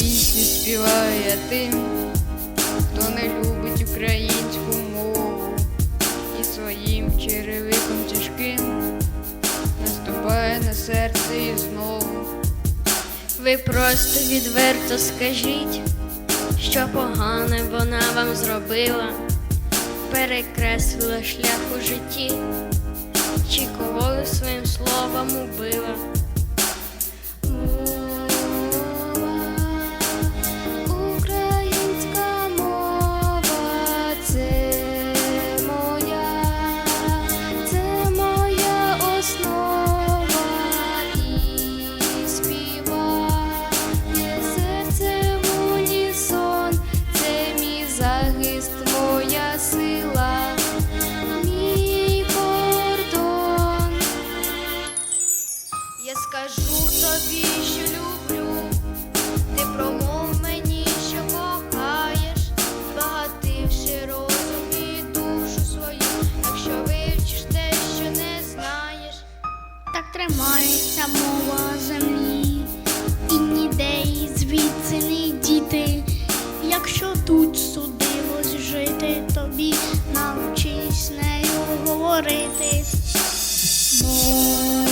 пісні співає тим, хто не любить українську мову і своїм черевиком тяжким наступає на серце і знову. Ви просто відверто скажіть, що погане вона вам зробила, перекреслила шлях у житті, чи кого своїм словом убила. Скажу тобі, що люблю. Ти промов мені, що кохаєш, багативши розум і душу свою, якщо вивчиш те, що не знаєш. Так тримається мова землі, і ніде її звідси не діти. Якщо тут судилось жити, тобі навчись нею говорити. Мова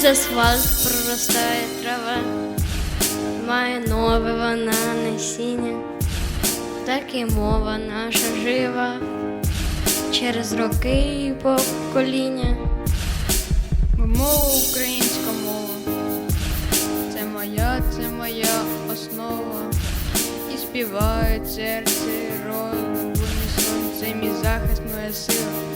Крізь асфальт проростає трава, має нове вона насіння, так і мова наша жива, через роки і покоління. Бо мова українська мова. Це моя, це моя основа. І співає серце і розум в унісон. Це мій захист, моя сила,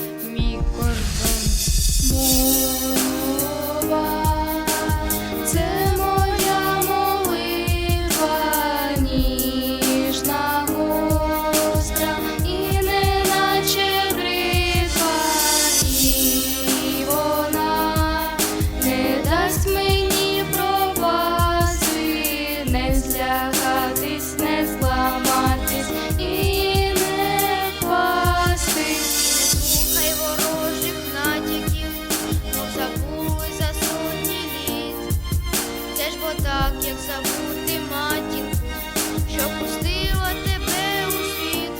пропасти, не зламатись і не впасти. Не слухай ворожих натяків, мов забули за сотні літ. Це ж бо так, як забути матінку, що пустила тебе у світ.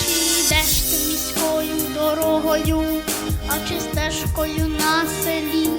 Чи йдеш ти міською дорогою, а чи стежкою на селі?